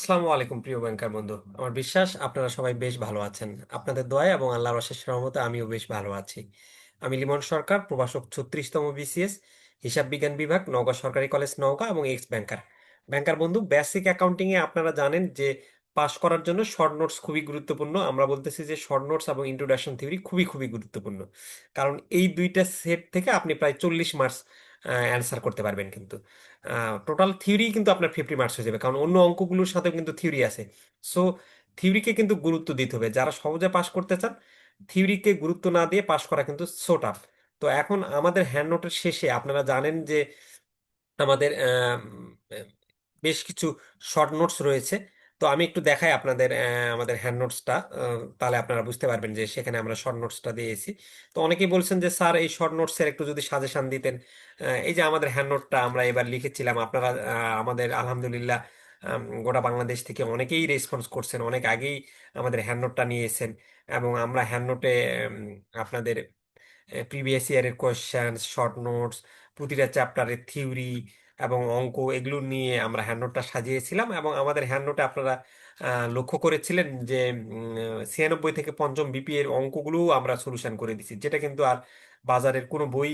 আসসালামু আলাইকুম প্রিয় ব্যাংকার বন্ধু। আমার বিশ্বাস আপনারা সবাই বেশ ভালো আছেন। আপনাদের দোয়ায় এবং আল্লাহর অশেষ রহমতে আমিও বেশ ভালো আছি। আমি লিমন সরকার, প্রভাষক ছত্রিশতম বিসিএস, হিসাব বিজ্ঞান বিভাগ, নওগাঁ সরকারি কলেজ, নওগাঁ এবং এক্স ব্যাংকার। ব্যাংকার বন্ধু, বেসিক অ্যাকাউন্টিং এ আপনারা জানেন যে পাশ করার জন্য শর্ট নোটস খুবই গুরুত্বপূর্ণ। আমরা বলতেছি যে শর্ট নোটস এবং ইন্ট্রোডাকশন থিওরি খুবই খুবই গুরুত্বপূর্ণ। কারণ এই দুইটা সেট থেকে আপনি প্রায় চল্লিশ মার্কস অ্যান্সার করতে পারবেন কিন্তু। টোটাল থিওরি কিন্তু আপনার ফিফটি মার্কস হয়ে যাবে, কারণ অন্য অঙ্কগুলোর সাথেও কিন্তু থিওরি আছে। সো থিওরিকে কিন্তু গুরুত্ব দিতে হবে। যারা সহজে পাশ করতে চান থিওরিকে গুরুত্ব না দিয়ে পাশ করা কিন্তু সো টাফ তো এখন আমাদের হ্যান্ড নোটের শেষে আপনারা জানেন যে, আমাদের বেশ কিছু শর্ট নোটস রয়েছে। তো আমি একটু দেখাই আপনাদের আমাদের হ্যান্ড নোটসটা তাহলে আপনারা বুঝতে পারবেন যে সেখানে আমরা শর্ট নোটসটা দিয়েছি। তো অনেকেই বলছেন যে, স্যার, এই শর্ট নোটসের একটু যদি সাজেশন দিতেন। এই যে আমাদের হ্যান্ড নোটটা আমরা এবার লিখেছিলাম, আপনারা আমাদের আলহামদুলিল্লাহ গোটা বাংলাদেশ থেকে অনেকেই রেসপন্স করছেন, অনেক আগেই আমাদের হ্যান্ড নোটটা নিয়েছেন এবং আমরা হ্যান্ড নোটে আপনাদের প্রিভিয়াস ইয়ারের কোয়েশ্চেন শর্ট নোটস প্রতিটা চ্যাপ্টারের থিওরি এবং অঙ্ক এগুলো নিয়ে আমরা হ্যান্ড নোটটা সাজিয়েছিলাম এবং আমাদের হ্যান্ড নোটে আপনারা লক্ষ্য করেছিলেন যে ছিয়ানব্বই থেকে পঞ্চম বিপি এর অঙ্কগুলো আমরা সলিউশন করে দিছি যেটা কিন্তু আর বাজারের কোনো বই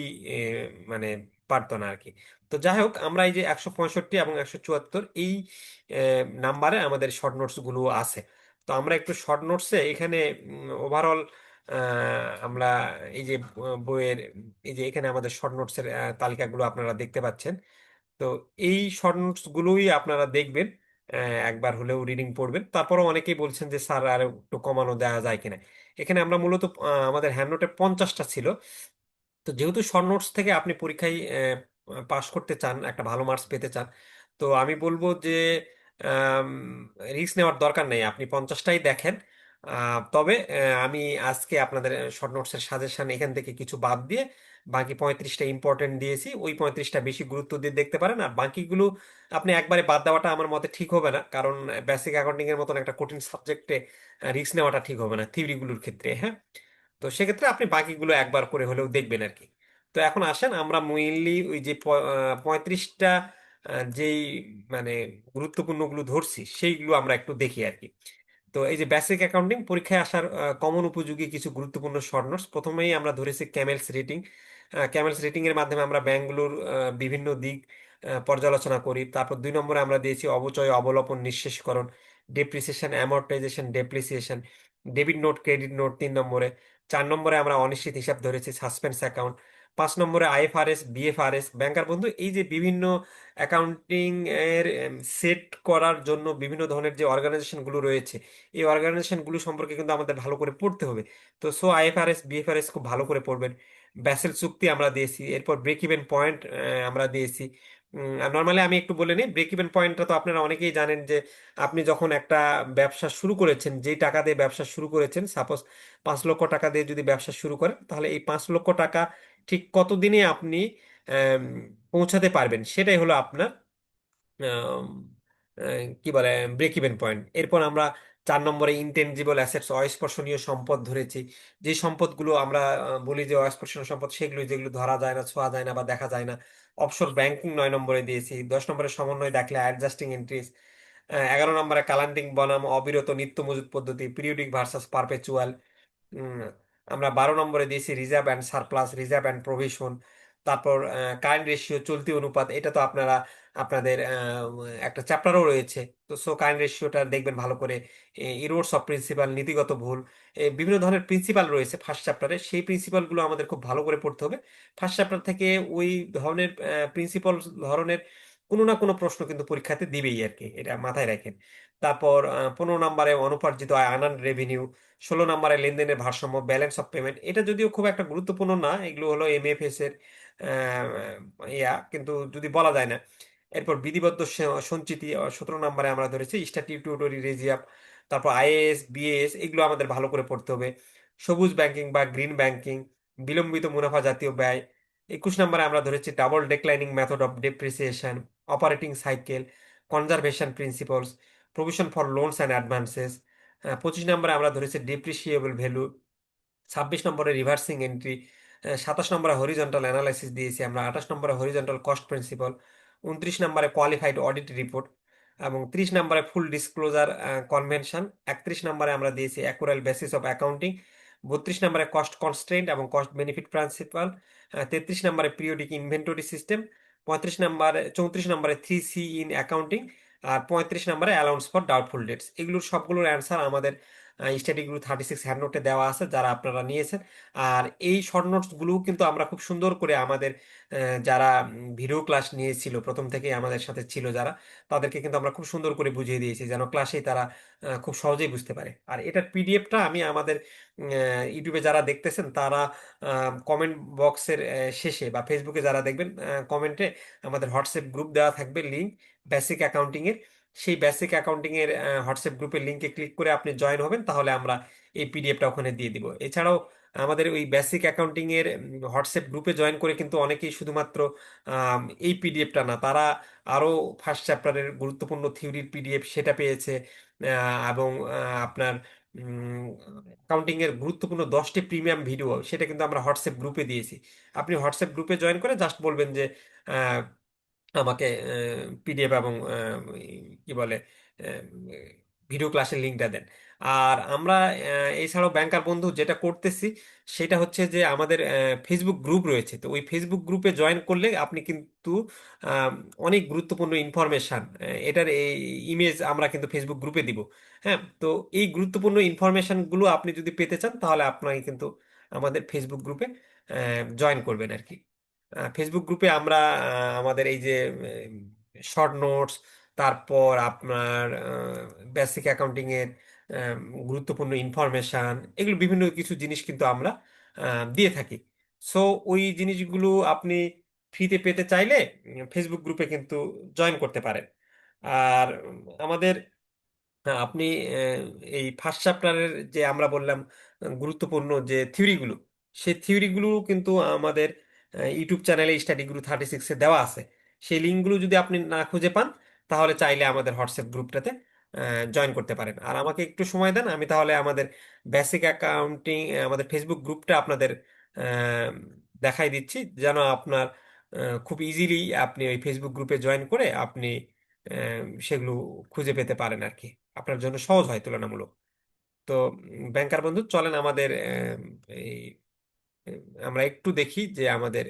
মানে পারতো না আর কি তো যাই হোক, আমরা এই যে একশো পঁয়ষট্টি এবং একশো চুয়াত্তর এই নাম্বারে আমাদের শর্ট নোটসগুলো আছে। তো আমরা একটু শর্ট নোটসে এখানে ওভারঅল আমরা এই যে বইয়ের, এই যে এখানে আমাদের শর্ট নোটসের তালিকাগুলো আপনারা দেখতে পাচ্ছেন। তো এই শর্ট নোটস গুলোই আপনারা দেখবেন একবার হলেও রিডিং পড়বেন। তারপরও অনেকেই বলছেন যে, স্যার, আর একটু কমানো দেওয়া যায় কিনা? এখানে আমরা মূলত আমাদের হ্যান্ড নোটে পঞ্চাশটা ছিল। তো যেহেতু শর্ট নোটস থেকে আপনি পরীক্ষায় পাশ করতে চান, একটা ভালো মার্কস পেতে চান, তো আমি বলব যে রিস্ক নেওয়ার দরকার নেই। আপনি পঞ্চাশটাই দেখেন। তবে আমি আজকে আপনাদের শর্ট নোটসের সাজেশন এখান থেকে কিছু বাদ দিয়ে বাকি পঁয়ত্রিশটা ইম্পর্টেন্ট দিয়েছি, ওই পঁয়ত্রিশটা বেশি গুরুত্ব দিয়ে দেখতে পারেন। আর বাকিগুলো আপনি একবারে বাদ দেওয়াটা আমার মতে ঠিক হবে না, কারণ বেসিক অ্যাকাউন্টিং এর মতন একটা কঠিন সাবজেক্টে রিস্ক নেওয়াটা ঠিক হবে না থিওরিগুলোর ক্ষেত্রে হ্যাঁ? তো সেক্ষেত্রে আপনি বাকিগুলো একবার করে হলেও দেখবেন আর কি তো এখন আসেন, আমরা মেইনলি ওই যে পঁয়ত্রিশটা যেই মানে গুরুত্বপূর্ণগুলো ধরছি, সেইগুলো আমরা একটু দেখি আর কি তো এই যে বেসিক অ্যাকাউন্টিং পরীক্ষায় আসার কমন উপযোগী কিছু গুরুত্বপূর্ণ শর্ট নোটস প্রথমেই আমরা ধরেছি ক্যামেলস রেটিং ক্যামেলস রেটিং এর মাধ্যমে আমরা ব্যাংকগুলোর বিভিন্ন দিক পর্যালোচনা করি। তারপর দুই নম্বরে আমরা দিয়েছি অবচয় অবলোপন নিঃশেষকরণ depreciation amortization depreciation debit note credit note তিন নম্বরে। চার নম্বরে আমরা অনিশ্চিত হিসাব ধরেছি সাসপেন্স অ্যাকাউন্ট পাঁচ নম্বরে আইএফআরএস বিএফআরএস ব্যাংকার বন্ধু, এই যে বিভিন্ন অ্যাকাউন্টিং এর সেট করার জন্য বিভিন্ন ধরনের যে অর্গানাইজেশনগুলো রয়েছে, এই অর্গানাইজেশনগুলো সম্পর্কে কিন্তু আমাদের ভালো করে পড়তে হবে। তো সো আইএফআরএস বিএফআরএস খুব ভালো করে পড়বেন। ব্যাসেল চুক্তি আমরা দিয়েছি, এরপর ব্রেক ইভেন পয়েন্ট আমরা দিয়েছি। নর্মালি আমি একটু বলে নিই ব্রেক ইভেন পয়েন্টটা তো আপনারা অনেকেই জানেন যে, আপনি যখন একটা ব্যবসা শুরু করেছেন, যেই টাকা দিয়ে ব্যবসা শুরু করেছেন সাপোজ পাঁচ লক্ষ টাকা দিয়ে যদি ব্যবসা শুরু করেন, তাহলে এই পাঁচ লক্ষ টাকা ঠিক কতদিনে আপনি পৌঁছাতে পারবেন? সেটাই হলো আপনার কি বলে ব্রেক ইভেন পয়েন্ট এরপর আমরা চার নম্বরে ইনটেনজিবল অ্যাসেটস অস্পর্শনীয় সম্পদ ধরেছি। যে সম্পদগুলো আমরা বলি যে অস্পর্শনীয় সম্পদ, সেগুলো যেগুলো ধরা যায় না, ছোঁয়া যায় না বা দেখা যায় না অফশোর ব্যাংকিং নয় নম্বরে দিয়েছি। দশ নম্বরে সমন্বয় দেখলে অ্যাডজাস্টিং এন্ট্রিজ এগারো নম্বরে কালান্টিং বনাম, অবিরত নিত্য মজুত পদ্ধতি পিরিয়ডিক ভার্সাস পারপেচুয়াল আমরা বারো নম্বরে দিয়েছি reserve and surplus reserve and provision তারপর কারেন্ট রেশিও চলতি অনুপাত, এটা তো আপনারা, আপনাদের একটা চ্যাপ্টারও রয়েছে। তো সো কারেন্ট রেশিওটা দেখবেন ভালো করে ইরোডস অফ প্রিন্সিপাল নীতিগত ভুল বিভিন্ন ধরনের প্রিন্সিপাল রয়েছে ফার্স্ট চ্যাপ্টারে সেই প্রিন্সিপালগুলো আমাদের খুব ভালো করে পড়তে হবে। ফার্স্ট চ্যাপ্টার থেকে ওই ধরনের প্রিন্সিপাল ধরনের কোনো না কোনো প্রশ্ন কিন্তু পরীক্ষাতে দিবেই আর কি, এটা মাথায় রাখেন। তারপর পনেরো নম্বরে অনুপার্জিত আয় আনান রেভিনিউ ষোলো নম্বরে লেনদেনের ভারসাম্য ব্যালেন্স অফ পেমেন্ট এটা যদিও খুব একটা গুরুত্বপূর্ণ না, এগুলো হলো এমএফএস এর ইয়া, কিন্তু যদি বলা যায় না। এরপর বিধিবদ্ধ সঞ্চিতি সতেরো নম্বরে আমরা ধরেছি স্ট্যাটিউটরি রিজার্ভ তারপর আইএএস বিএএস এগুলো আমাদের ভালো করে পড়তে হবে। সবুজ ব্যাংকিং বা গ্রিন ব্যাংকিং বিলম্বিত মুনাফা জাতীয় ব্যয়। একুশ নম্বরে আমরা ধরেছি double declining method of depreciation operating cycle conservation principles provision for loans and advances পঁচিশ নম্বরে আমরা ধরেছি ডিপ্রিসিয়েবল ভ্যালু ছাব্বিশ নম্বরে রিভার্সিং এন্ট্রি সাতাশ নম্বরে হরিজন্টাল অ্যানালাইসিস দিয়েছি আমরা। আঠাশ নম্বরে হরিজন্টাল কস্ট প্রিন্সিপাল উনত্রিশ নম্বরে কোয়ালিফাইড অডিট রিপোর্ট এবং ত্রিশ নম্বরে ফুল ডিসক্লোজার কনভেনশন একত্রিশ নম্বরে আমরা দিয়েছি অ্যাকুরাল বেসিস অফ অ্যাকাউন্টিং বত্রিশ নম্বরে কস্ট কনস্ট্রেন্ট এবং কস্ট বেনিফিট প্রিন্সিপাল তেত্রিশ নম্বরে পিরিয়ডিক ইনভেন্টরি সিস্টেম পঁয়ত্রিশ নম্বরে, চৌত্রিশ নম্বরে থ্রি সি ইন অ্যাকাউন্টিং আর পঁয়ত্রিশ নম্বরে অ্যালাউন্স ফর ডাউটফুল ডেটস এগুলোর সবগুলোর অ্যান্সার আমাদের স্টাডিগুলো থার্টি সিক্স হ্যান্ড নোটে দেওয়া আছে, যারা আপনারা নিয়েছেন। আর এই শর্ট নোটসগুলো কিন্তু আমরা খুব সুন্দর করে আমাদের যারা ভিডিও ক্লাস নিয়েছিল, প্রথম থেকেই আমাদের সাথে ছিল যারা, তাদেরকে কিন্তু আমরা খুব সুন্দর করে বুঝিয়ে দিয়েছি, যেন ক্লাসেই তারা খুব সহজেই বুঝতে পারে। আর এটার পিডিএফটা আমি আমাদের ইউটিউবে যারা দেখতেছেন, তারা কমেন্ট বক্সের শেষে বা ফেসবুকে যারা দেখবেন কমেন্টে আমাদের হোয়াটসঅ্যাপ গ্রুপ দেওয়া থাকবে লিঙ্ক বেসিক অ্যাকাউন্টিং এর সেই বেসিক অ্যাকাউন্টিং এর হোয়াটসঅ্যাপ গ্রুপের লিঙ্কে ক্লিক করে আপনি জয়েন হবেন, তাহলে আমরা এই পিডিএফটা ওখানে দিয়ে দিব। এছাড়াও আমাদের ওই বেসিক অ্যাকাউন্টিং এর হোয়াটসঅ্যাপ গ্রুপে জয়েন করে কিন্তু অনেকেই শুধুমাত্র এই পিডিএফটা না, তারা আরও ফার্স্ট চ্যাপ্টারের গুরুত্বপূর্ণ থিওরির পিডিএফ সেটা পেয়েছে এবং আপনার অ্যাকাউন্টিং এর গুরুত্বপূর্ণ দশটি প্রিমিয়াম ভিডিও সেটা কিন্তু আমরা হোয়াটসঅ্যাপ গ্রুপে দিয়েছি। আপনি হোয়াটসঅ্যাপ গ্রুপে জয়েন করে জাস্ট বলবেন যে আমাকে পিডিএফ এবং কি বলে ভিডিও ক্লাসের লিঙ্কটা দেন। আর আমরা এছাড়াও ব্যাংকার বন্ধু যেটা করতেছি সেটা হচ্ছে যে আমাদের ফেসবুক গ্রুপ রয়েছে। তো ওই ফেসবুক গ্রুপে জয়েন করলে আপনি কিন্তু অনেক গুরুত্বপূর্ণ ইনফরমেশন এটার এই ইমেজ আমরা কিন্তু ফেসবুক গ্রুপে দিব। হ্যাঁ তো এই গুরুত্বপূর্ণ ইনফরমেশনগুলো আপনি যদি পেতে চান তাহলে আপনাকে কিন্তু আমাদের ফেসবুক গ্রুপে জয়েন করবেন আর কি। ফেসবুক গ্রুপে আমরা আমাদের এই যে শর্ট নোটস তারপর আপনার বেসিক অ্যাকাউন্টিং এর গুরুত্বপূর্ণ ইনফরমেশন এগুলো বিভিন্ন কিছু জিনিস কিন্তু আমরা দিয়ে থাকি। সো ওই জিনিসগুলো আপনি ফ্রিতে পেতে চাইলে ফেসবুক গ্রুপে কিন্তু জয়েন করতে পারেন। আর আমাদের আপনি এই ফার্স্ট চ্যাপ্টারের যে আমরা বললাম গুরুত্বপূর্ণ যে থিওরিগুলো সেই থিওরিগুলো কিন্তু আমাদের ইউটিউব চ্যানেলে স্টাডি গ্রুপ থার্টি সিক্সে দেওয়া আছে। সেই লিঙ্কগুলো যদি আপনি না খুঁজে পান, তাহলে চাইলে আমাদের হোয়াটসঅ্যাপ গ্রুপটাতে জয়েন করতে পারেন। আর আমাকে একটু সময় দেন, আমি তাহলে আমাদের বেসিক অ্যাকাউন্টিং আমাদের ফেসবুক গ্রুপটা আপনাদের দেখাই দিচ্ছি, যেন আপনার খুব ইজিলি আপনি ওই ফেসবুক গ্রুপে জয়েন করে আপনি সেগুলো খুঁজে পেতে পারেন আর কি। আপনার জন্য সহজ হয় তুলনামূলক। তো ব্যাংকার বন্ধু, চলেন আমাদের এই আমরা একটু দেখি যে আমাদের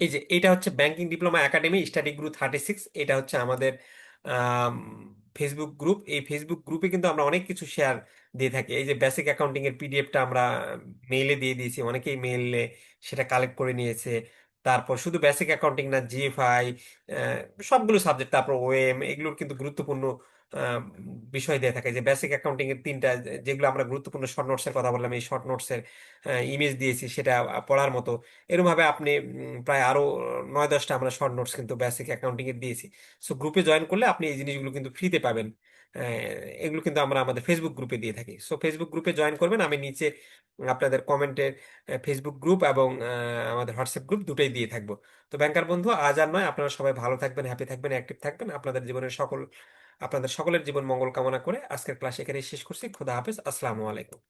এই যে এটা হচ্ছে banking diploma academy study group thirty six এটা হচ্ছে আমাদের ফেসবুক গ্রুপ এই ফেসবুক গ্রুপে কিন্তু আমরা অনেক কিছু শেয়ার দিয়ে থাকি। এই যে বেসিক অ্যাকাউন্টিং এর পিডিএফটা আমরা মেইলে দিয়ে দিয়েছি। অনেকেই মেইলে সেটা কালেক্ট করে নিয়েছে। তারপর শুধু বেসিক অ্যাকাউন্টিং না জিএফআই সবগুলো সাবজেক্ট তারপর ওএম এগুলোর কিন্তু গুরুত্বপূর্ণ বিষয় দিয়ে থাকে যে বেসিক অ্যাকাউন্টিং এর তিনটা, যেগুলো আমরা গুরুত্বপূর্ণ শর্ট নোটস এর কথা বললাম, এই শর্ট নোটস এর ইমেজ দিয়েছি সেটা পড়ার মতো। এরকম ভাবে আপনি প্রায় আরও নয় দশটা আমরা শর্ট নোটস কিন্তু বেসিক অ্যাকাউন্টিং এর দিয়েছি। সো গ্রুপে জয়েন করলে আপনি এই জিনিসগুলো কিন্তু ফ্রিতে পাবেন। এগুলো কিন্তু আমরা আমাদের ফেসবুক গ্রুপে দিয়ে থাকি। সো ফেসবুক গ্রুপে জয়েন করবেন, আমি নিচে আপনাদের কমেন্টে ফেসবুক গ্রুপ এবং আমাদের হোয়াটসঅ্যাপ গ্রুপ দুটোই দিয়ে থাকব। তো ব্যাংকার বন্ধু, আজ আর নয়, আপনারা সবাই ভালো থাকবেন হ্যাপি থাকবেন অ্যাক্টিভ থাকবেন। আপনাদের জীবনের সকল আপনাদের সকলের জীবন মঙ্গল কামনা করে আজকের ক্লাস এখানেই শেষ করছি। খোদা হাফেজ। আসসালামু আলাইকুম।